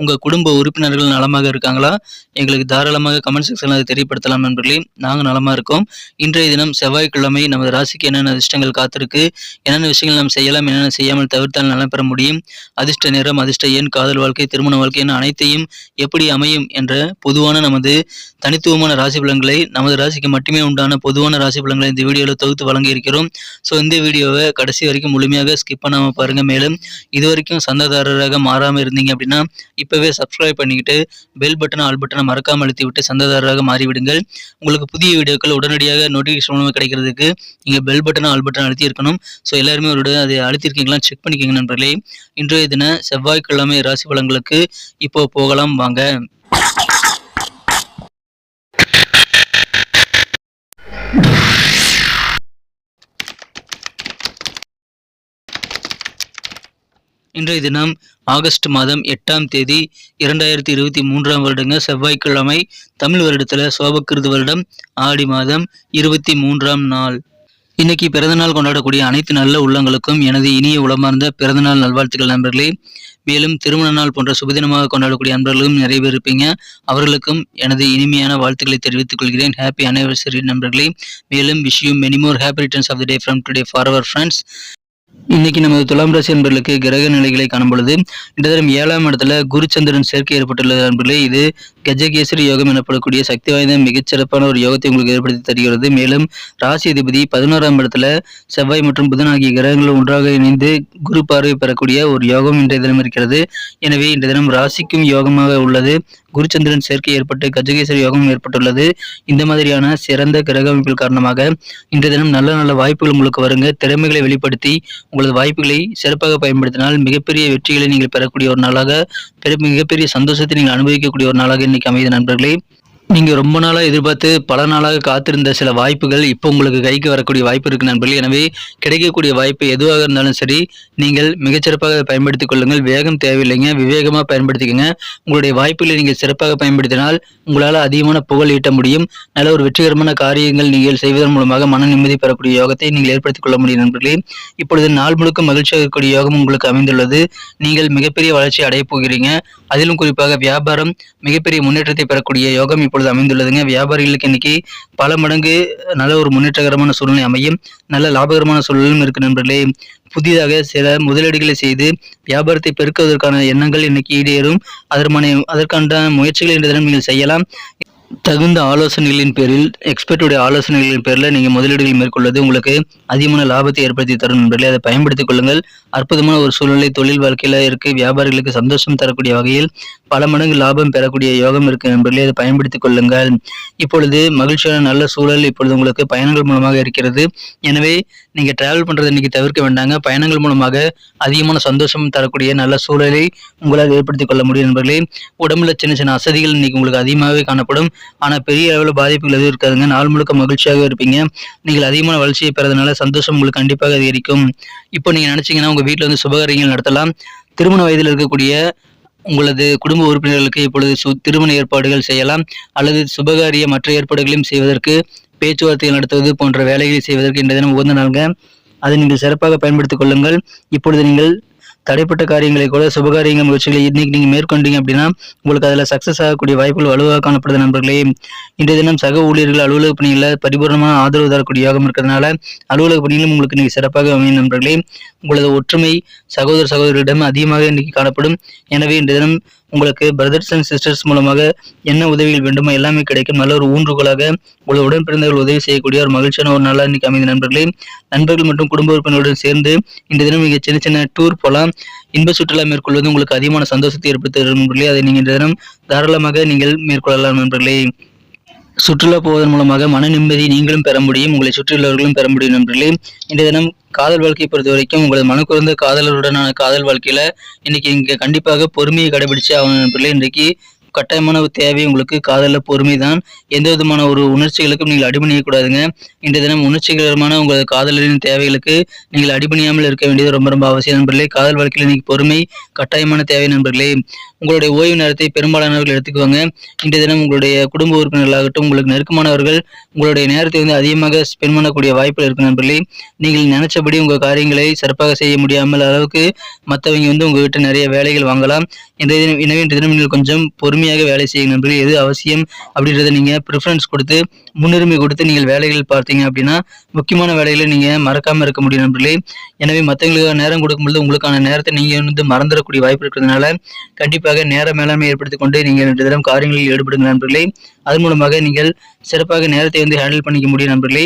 உங்க குடும்ப உறுப்பினர்கள் நலமாக இருக்காங்களா? எங்களுக்கு தாராளமாக கமெண்ட் செக்ஷனில் அதை தெரியப்படுத்தலாம் நண்பர்களே. நாங்கள் நலமா இருக்கோம். இன்றைய தினம் செவ்வாய்க்கிழமை நமது ராசிக்கு என்னென்ன அதிர்ஷ்டங்கள் காத்திருக்கு? என்னென்ன விஷயங்கள் நாம் செய்யலாம் என்னென்ன செய்யாமல் தவிர்த்தால் நலம் பெற முடியும்? அதிர்ஷ்ட நேரம் அதிர்ஷ்ட எண் காதல் வாழ்க்கை திருமண வாழ்க்கை என அனைத்தையும் எப்படி அமையும் என்ற பொதுவான நமது தனித்துவமான ராசி பலன்களை நமது ராசிக்கு மட்டுமே உண்டான பொதுவான ராசி பலன்களை இந்த வீடியோவில் தொகுத்து வழங்கி இருக்கிறோம் ஸோ இந்த வீடியோவை கடைசி வரைக்கும் முழுமையாக ஸ்கிப் பண்ணாமல் பாருங்க. மேலும் இது வரைக்கும் சந்தாதாரராக மாறாமல் இருந்தீங்க அப்படின்னா இப்போவே சப்ஸ்கிரைப் பண்ணிக்கிட்டு பெல் பட்டனை ஆல் பட்டனை மறக்காமல் அழுத்தி விட்டு சந்ததாரராக மாறிவிடுங்கள். உங்களுக்கு புதிய வீடியோக்கள் உடனடியாக நோட்டிஃபிகேஷன் மூலமாக கிடைக்கிறதுக்கு நீங்கள் பெல் பட்டனை ஆல் பட்டன் அழுத்தி இருக்கணும் ஸோ எல்லாருமே ஒரு அதை அழுத்திருக்கீங்களா செக் பண்ணிக்கோங்க நண்பர்களே. இன்றைய தின செவ்வாய்க்கிழமை ராசி பலன்களுக்கு இப்போ போகலாம் வாங்க. இன்றைய தினம் ஆகஸ்ட் மாதம் எட்டாம் தேதி இரண்டாயிரத்தி இருபத்தி மூன்றாம் வருடங்க செவ்வாய்க்கிழமை தமிழ் வருடத்தில் சோபக்கிருது வருடம் ஆடி மாதம் இருபத்தி மூன்றாம் நாள். இன்னைக்கு பிறந்தநாள் கொண்டாடக்கூடிய அனைத்து நல்ல உள்ளங்களுக்கும் எனது இனிய உளமார்ந்த பிறந்தநாள் நல்வாழ்த்துக்கள் நண்பர்களே. மேலும் திருமண நாள் போன்ற சுபதினமாக கொண்டாடக்கூடிய நண்பர்களும் நிறைய பேர் இருப்பீங்க. அவர்களுக்கும் எனது இனிமையான வாழ்த்துக்களை தெரிவித்துக் கொள்கிறேன். ஹாப்பி அனிவர்சரி நண்பர்களே. மேலும் wish you many more happy returns of the day from today for our friends இன்னைக்கு நமது துலாம் ராசி நண்பர்களுக்கு கிரக நிலைகளை காணும் பொழுது இந்த ஏழாம் இடத்துல குருச்சந்திரன் சேர்க்கை ஏற்பட்டுள்ளது நண்பர்களே இது கஜகேசரி யோகம் எனப்படக்கூடிய சக்தி வாய்ந்த மிகச்சிறப்பான ஒரு யோகத்தை உங்களுக்கு ஏற்படுத்தி தருகிறது. மேலும் ராசி அதிபதி பதினோராம் இடத்துல செவ்வாய் மற்றும் புதன் ஆகிய கிரகங்கள் ஒன்றாக இணைந்து குரு பார்வை பெறக்கூடிய ஒரு யோகம் இன்றைய தினம் இருக்கிறது. எனவே இன்றைய தினம் ராசிக்கும் யோகமாக உள்ளது. குருச்சந்திரன் சேர்க்கை ஏற்பட்டு கஜகேசரி யோகம் ஏற்பட்டுள்ளது. இந்த மாதிரியான சிறந்த கிரக அமைப்பில் காரணமாக இன்றைய தினம் நல்ல நல்ல வாய்ப்புகள் உங்களுக்கு வருங்க. திறமைகளை வெளிப்படுத்தி உங்களது வாய்ப்புகளை சிறப்பாக பயன்படுத்தினால் மிகப்பெரிய வெற்றிகளை நீங்கள் பெறக்கூடிய ஒரு நாளாக மிகப்பெரிய சந்தோஷத்தை நீங்கள் அனுபவிக்கக்கூடிய ஒரு நாளாக இன்னைக்கு அமைந்த நண்பர்களே. நீங்கள் ரொம்ப நாளாக எதிர்பார்த்து பல நாளாக காத்திருந்த சில வாய்ப்புகள் இப்போ உங்களுக்கு கைக்கு வரக்கூடிய வாய்ப்பு இருக்குது நண்பர்கள். எனவே கிடைக்கக்கூடிய வாய்ப்பு எதுவாக இருந்தாலும் சரி நீங்கள் மிகச்சிறப்பாக பயன்படுத்திக் கொள்ளுங்கள். வேகம் தேவையில்லைங்க. விவேகமாக பயன்படுத்திக்கோங்க. உங்களுடைய வாய்ப்புகளை நீங்கள் சிறப்பாக பயன்படுத்தினால் உங்களால் அதிகமான புகழ் ஈட்ட முடியும். நல்ல ஒரு வெற்றிகரமான காரியங்கள் நீங்கள் செய்வதன் மூலமாக மன நிம்மதி பெறக்கூடிய யோகத்தை நீங்கள் ஏற்படுத்திக் கொள்ள முடியும் நண்பர்களே. இப்பொழுது நாள் முழுக்க மகிழ்ச்சியாக இருக்கக்கூடிய யோகம் உங்களுக்கு அமைந்துள்ளது. நீங்கள் மிகப்பெரிய வளர்ச்சி அடையப் போகிறீங்க. அதிலும் குறிப்பாக வியாபாரம் மிகப்பெரிய முன்னேற்றத்தை பெறக்கூடிய யோகம் இப்போ இப்பொழுது அமைந்துள்ளதுங்க. வியாபாரிகளுக்கு இன்னைக்கு பல மடங்கு நல்ல ஒரு முன்னேற்றகரமான சூழ்நிலை அமையும். நல்ல லாபகரமான சூழலும் இருக்கு நண்பர்களே. புதிதாக சில முதலீடுகளை செய்து வியாபாரத்தை பெருக்குவதற்கான எண்ணங்கள் இன்னைக்கு ஈடேறும். அதற்கான அதற்கான முயற்சிகளை இன்று தினம் நீங்கள் செய்யலாம். தகுந்த ஆலோசனைகளின் பேரில் எக்ஸ்பர்ட்டுடைய ஆலோசனைகளின் பேரில் நீங்கள் முதலீடுகள் மேற்கொள்வது உங்களுக்கு அதிகமான லாபத்தை ஏற்படுத்தி தரும் நண்பர்களே அதை பயன்படுத்திக் கொள்ளுங்கள். அற்புதமான ஒரு சூழ்நிலை தொழில் வாழ்க்கையில் இருக்கு. வியாபாரிகளுக்கு சந்தோஷம் தரக்கூடிய வகையில் பல மடங்கு லாபம் பெறக்கூடிய யோகம் இருக்கு நண்பர்களே அதை பயன்படுத்திக் கொள்ளுங்கள். இப்பொழுது மகிழ்ச்சியான நல்ல சூழல் இப்பொழுது உங்களுக்கு பயணங்கள் மூலமாக இருக்கிறது. எனவே நீங்கள் டிராவல் பண்ணுறது இன்னைக்கு தவிர்க்க வேண்டாங்க. பயணங்கள் மூலமாக அதிகமான சந்தோஷம் தரக்கூடிய நல்ல சூழலை உங்களால் ஏற்படுத்திக் கொள்ள முடியும் நண்பர்களே உடம்புல சின்ன சின்ன அசதிகள் இன்னைக்கு உங்களுக்கு அதிகமாகவே காணப்படும். ஆனால் பெரிய அளவில் பாதிப்புகள் எதுவும் இருக்காதுங்க. நாள் முழுக்க மகிழ்ச்சியாக இருப்பீங்க. நீங்கள் அதிகமான வளர்ச்சியை பெறதுனால சந்தோஷம் உங்களுக்கு கண்டிப்பாக அதிகரிக்கும். இப்போ நீங்கள் நினச்சிங்கன்னா உங்கள் வீட்டில் வந்து சுபகாரியங்கள் நடத்தலாம். திருமண வயதில் இருக்கக்கூடிய உங்களது குடும்ப உறுப்பினர்களுக்கு இப்பொழுது சு திருமண ஏற்பாடுகள் செய்யலாம். அல்லது சுபகாரிய மற்ற ஏற்பாடுகளையும் செய்வதற்கு பேச்சுவார்த்தைகள் நடத்துவது போன்ற வேலைகளை செய்வதற்கு இன்றைய தினம் உகந்த நாளுங்க. அதை நீங்கள் சிறப்பாக பயன்படுத்திக் கொள்ளுங்கள். இப்பொழுது நீங்கள் தடைப்பட்ட காரியங்களை கூட சுபகாரியங்கள் முயற்சிகளை இன்னைக்கு நீங்கள் மேற்கொண்டீங்க அப்படின்னா உங்களுக்கு அதில் சக்ஸஸ் ஆகக்கூடிய வாய்ப்புகள் வலுவாக காணப்படுது நண்பர்களே. இன்றைய தினம் சக ஊழியர்கள் அலுவலக பணிகளில் பரிபூர்ணமான ஆதரவு தரக்கூடிய யோகம் இருக்கிறதுனால அலுவலக பணிகளும் உங்களுக்கு இன்னைக்கு சிறப்பாக அமையும் நண்பர்களே. உங்களது ஒற்றுமை சகோதர சகோதரிடம் அதிகமாக இன்னைக்கு காணப்படும். எனவே இன்றைய தினம் உங்களுக்கு பிரதர்ஸ் அண்ட் சிஸ்டர்ஸ் மூலமாக என்ன உதவிகள் வேண்டுமோ எல்லாமே கிடைக்கும். நல்ல ஒரு ஊன்றுகோலாக உங்களை உடன் பிறந்தவர்கள் உதவி செய்யக்கூடிய ஒரு மகிழ்ச்சியான ஒரு நாளாக இன்னைக்கு அமைந்த நண்பர்களே. நண்பர்கள் மற்றும் குடும்ப உறுப்பினர்களுடன் சேர்ந்து இந்த தினம் மிக சின்ன சின்ன டூர் போகலாம் இன்ப சுற்றுலா மேற்கொள்வது உங்களுக்கு அதிகமான சந்தோஷத்தை ஏற்படுத்த நண்பர்களே. அதை நீங்கள் இந்த தினம் தாராளமாக நீங்கள் மேற்கொள்ளலாம் நண்பர்களே. சுற்றுலா போவதன் மூலமாக மன நிம்மதி நீங்களும் பெற முடியும் உங்களை சுற்றியுள்ளவர்களும் பெற முடியும் நண்பர்களே. இந்த தினம் காதல் வாழ்க்கையை பொறுத்த வரைக்கும் உங்களது மனக்குறந்த காதலருடனான காதல் வாழ்க்கையில இன்னைக்கு இங்க கண்டிப்பாக பொறுமையை கடைபிடிச்சு ஆகணும் நண்பர்களே. இன்றைக்கு கட்டாயமான ஒரு தேவை உங்களுக்கு காதலில் பொறுமை தான் எந்த விதமான ஒரு உணர்ச்சிகளுக்கும் நீங்கள் அடிபணியக்கூடாதுங்க. இன்றைய தினம் உணர்ச்சிகரமான உங்களது காதலரின் தேவைகளுக்கு நீங்கள் அடிபணியாமல் இருக்க வேண்டியது ரொம்ப ரொம்ப அவசியம் நண்பர்களே. காதல் வாழ்க்கையில் இன்னைக்கு பொறுமை கட்டாயமான தேவை நண்பர்களே. உங்களுடைய ஓய்வு நேரத்தை பெரும்பாலானவர்கள் எடுத்துக்குவாங்க. இன்றைய தினம் உங்களுடைய குடும்ப உறுப்பினர்களாகட்டும் உங்களுக்கு நெருக்கமானவர்கள் உங்களுடைய நேரத்தை வந்து அதிகமாக ஸ்பெண்ட் பண்ணக்கூடிய வாய்ப்புகள் இருக்கு நண்பர்களே. நீங்கள் நினைச்சபடி உங்கள் காரியங்களை சிறப்பாக செய்ய முடியாமல் அளவுக்கு மற்றவங்க வந்து உங்ககிட்ட நிறைய வேலைகள் வாங்கலாம். இன்றைய தினம் எனவே இன்றைய தினம் நீங்கள் கொஞ்சம் பொறுமையாக வேலை செய்யுங்க நண்பர்கள் எது அவசியம் அப்படின்றத நீங்கள் ப்ரிஃபரன்ஸ் கொடுத்து முன்னுரிமை கொடுத்து நீங்கள் வேலைகள் பார்த்தீங்க அப்படின்னா முக்கியமான வேலைகளை நீங்கள் மறக்காமல் இருக்க முடியும் நண்பர்களே. எனவே மற்றவங்களுக்கு நேரம் கொடுக்கும்பொழுது உங்களுக்கான நேரத்தை நீங்கள் வந்து மறந்துடக்கூடிய வாய்ப்பு இருக்கிறதுனால கண்டிப்பாக நேர மேலாண்மை ஏற்படுத்திக் கொண்டு நீங்கள் இன்றைய தினம் காரியங்களில் ஈடுபடுங்க நண்பர்களே. அதன் மூலமாக நீங்கள் சிறப்பாக நேரத்தை வந்து ஹேண்டில் பண்ணிக்க முடியும் நண்பர்களே.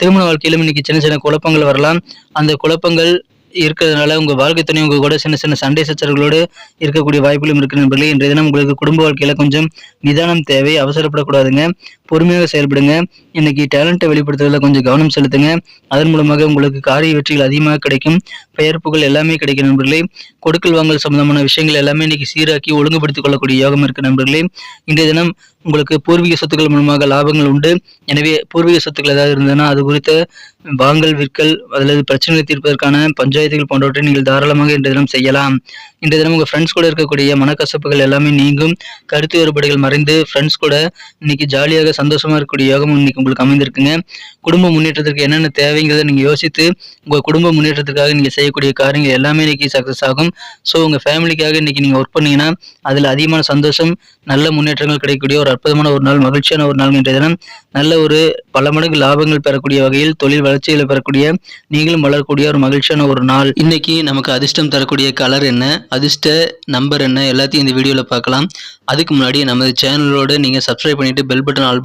திருமண வாழ்க்கையிலும் இன்னைக்கு சின்ன சின்ன குழப்பங்கள் வரலாம். அந்த குழப்பங்கள் இருக்கிறதுனால உங்க வாழ்க்கை துணை உங்கள் கூட சின்ன சின்ன சண்டை சச்சரவுகளோடு இருக்கக்கூடிய வாய்ப்புகளும் இருக்கு நண்பர்களே. இன்றைய தினம் உங்களுக்கு குடும்ப வாழ்க்கையில கொஞ்சம் நிதானம் தேவை அவசரப்படக்கூடாதுங்க. பொறுமையாக செயல்படுங்க. இன்னைக்கு டேலண்ட்டை வெளிப்படுத்துறதுல கொஞ்சம் கவனம் செலுத்துங்க. அதன் மூலமாக உங்களுக்கு காரிய வெற்றிகள் அதிகமாக கிடைக்கும். பெயர் புகழ் எல்லாமே கிடைக்கும் நண்பர்களே. கொடுக்கல் வாங்கல் சம்பந்தமான விஷயங்கள் எல்லாமே இன்னைக்கு சீராக்கி ஒழுங்குபடுத்திக் கொள்ளக்கூடிய யோகம் இருக்கு நண்பர்களே. இன்றைய தினம் உங்களுக்கு பூர்வீக சொத்துக்கள் மூலமாக லாபங்கள் உண்டு. எனவே பூர்வீக சொத்துக்கள் ஏதாவது இருந்ததுன்னா அது குறித்த வாங்கல் விற்கல் அல்லது பிரச்சனைகளை தீர்ப்பதற்கான பஞ்சாயத்துகள் போன்றவற்றை நீங்கள் தாராளமாக இன்றைய தினம் செய்யலாம். இன்றைய தினம் உங்கள் ஃப்ரெண்ட்ஸ் கூட இருக்கக்கூடிய மனக்கசப்புகள் எல்லாமே நீங்கும். கருத்து வேறுபாடுகள் மறைந்து ஃப்ரெண்ட்ஸ் கூட இன்னைக்கு ஜாலியாக சந்தோஷமா இருக்கக்கூடிய யோகம் இன்னைக்கு உங்களுக்கு அமைந்திருக்குங்க. குடும்ப முன்னேற்றத்திற்கு என்னென்ன தேவைங்கிறத நீங்க யோசித்து உங்க குடும்ப முன்னேற்றத்திற்காக நீங்க செய்யக்கூடிய காரியங்கள் எல்லாமே இன்னைக்கு சக்சஸ் ஆகும். ஸோ உங்க ஃபேமிலிக்காக இன்னைக்கு நீங்க ஒர்க் பண்ணீங்கன்னா அதுல அதிகமான சந்தோஷம் நல்ல முன்னேற்றங்கள் கிடைக்கக்கூடிய ஒரு அற்புதமான ஒரு நாள் மகிழ்ச்சியான ஒரு நாள் என்ற தினம். நல்ல ஒரு பல மடங்கு லாபங்கள் பெறக்கூடிய வகையில் தொழில் வளர்ச்சிகளை பெறக்கூடிய நீங்களும் வளரக்கூடிய ஒரு மகிழ்ச்சியான ஒரு நாள். இன்னைக்கு நமக்கு அதிர்ஷ்டம் தரக்கூடிய கலர் என்ன? அதிர்ஷ்ட நம்பர் என்ன? எல்லாத்தையும் இந்த வீடியோவில் பார்க்கலாம். அதுக்கு முன்னாடி நமது சேனலோட நீங்கள் சப்ஸ்கிரைப் பண்ணிட்டு பெல் பட்டன் ஆல்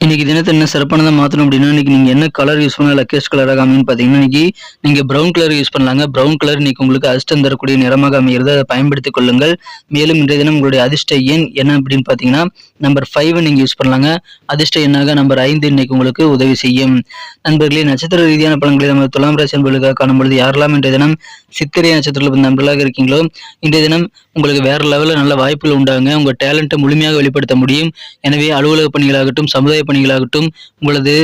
இன்னைக்கு தினத்தை என்ன சிறப்பானதாக மாற்றணும் அப்படின்னா இன்னைக்கு நீங்கள் என்ன கலர் யூஸ் பண்ணலாம் லக்கேஜ் கலராக அமைன்னு பார்த்தீங்கன்னா இன்னைக்கு நீங்கள் ப்ரௌன் கலர் யூஸ் பண்ணலாங்க. ப்ரௌன் கலர் இன்னைக்கு உங்களுக்கு அதிர்ஷ்டம் தரக்கூடிய நிறமாக அமைகிறது. அதை பயன்படுத்திக் கொள்ளுங்கள். மேலும் இன்றைய தினம் உங்களுடைய அதிர்ஷ்ட எண் என்ன அப்படின்னு பார்த்தீங்கன்னா நம்பர் ஃபைவ் நீங்கள் யூஸ் பண்ணலாங்க. அதிர்ஷ்ட எண்ணாக நம்பர் ஐந்து இன்னைக்கு உங்களுக்கு உதவி செய்யும். நண்பர்களே நட்சத்திர ரீதியான பலன்களை நம்ம துலாம் ராசி என்பர்களுக்காக காணும்பொழுது யாரெல்லாம் இன்றைய தினம் சித்திரை நட்சத்திரத்தில் நண்பர்களாக இருக்கீங்களோ இன்றைய தினம் உங்களுக்கு வேற லெவலில் நல்ல வாய்ப்புகள் உண்டாங்க உங்கள் டேலண்ட்டை முழுமையாக வெளிப்படுத்த முடியும். எனவே அலுவலக பணிகளாகட்டும் சமுதாய பணிகளாகட்டும் உங்களது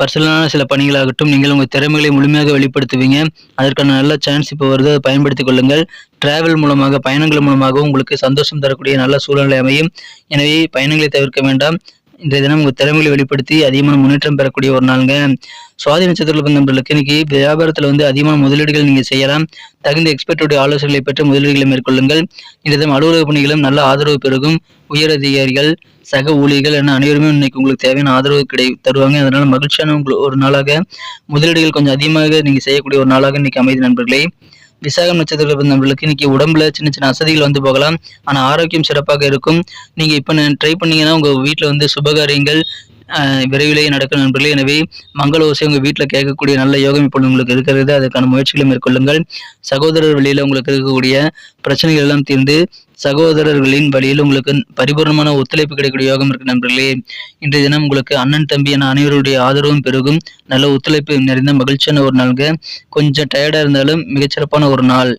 பர்சனலான சில பணிகளாகட்டும் நீங்கள் உங்கள் திறமைகளை முழுமையாக வெளிப்படுத்துவீங்க. அதற்கான நல்ல சான்ஸ் இப்போ வருது. அதை பயன்படுத்திக் கொள்ளுங்கள். டிராவல் மூலமாக பயணங்கள் மூலமாக உங்களுக்கு சந்தோஷம் தரக்கூடிய நல்ல சூழ்நிலை அமையும். எனவே பயணங்களை தவிர்க்க வேண்டாம். இன்றைய தினம் உங்கள் திறமைகளை வெளிப்படுத்தி அதிகமான முன்னேற்றம் பெறக்கூடிய ஒரு நாளுங்க. சுவாதி நட்சத்திரத்தில் பிறந்த நண்பர்களுக்கு இன்னைக்கு வியாபாரத்தில் வந்து அதிகமான முதலீடுகள் நீங்கள் செய்யலாம். தகுந்த எக்ஸ்பர்ட்டுடைய ஆலோசனைகளை பெற்று முதலீடுகளை மேற்கொள்ளுங்கள். இன்றைய தினம் அலுவலக பணிகளும் நல்ல ஆதரவு பெருகும். உயர் அதிகாரிகள் சக ஊழியர்கள் என அனைவருமே இன்னைக்கு உங்களுக்கு தேவையான ஆதரவு கிடை தருவாங்க. அதனால மகிழ்ச்சியான உங்களுக்கு ஒரு நாளாக. முதலீடுகள் கொஞ்சம் அதிகமாக நீங்கள் செய்யக்கூடிய ஒரு நாளாக இன்னைக்கு அமைதி நண்பர்களே. விசாகம் நட்சத்திரத்தில் பிறந்த இன்னைக்கு உடம்புல சின்ன சின்ன அசதிகள் வந்து போகலாம். ஆனால் ஆரோக்கியம் சிறப்பாக இருக்கும். நீங்கள் இப்போ ட்ரை பண்ணீங்கன்னா உங்கள் வீட்டில் வந்து சுபகாரியங்கள் விரைவிலேயே நடக்கும் நண்பர்களே. எனவே மங்கள ஓசை உங்கள் வீட்டில் கேட்கக்கூடிய நல்ல யோகம் இப்பொழுது உங்களுக்கு இருக்கிறது. அதற்கான முயற்சிகளை மேற்கொள்ளுங்கள். சகோதரர் வழியில் உங்களுக்கு இருக்கக்கூடிய பிரச்சனைகள் எல்லாம் தீர்ந்து சகோதரர்களின் வழியில் உங்களுக்கு பரிபூர்ணமான ஒத்துழைப்பு கிடைக்கக்கூடிய யோகம் இருக்கு நண்பர்களே. இன்றைய தினம் உங்களுக்கு அண்ணன் தம்பி என அனைவருடைய ஆதரவும் பெருகும். நல்ல ஒத்துழைப்பு நிறைந்த மகிழ்ச்சியான ஒரு நாளுங்க. கொஞ்சம் டயர்டா இருந்தாலும் மிகச்சிறப்பான ஒரு நாள்.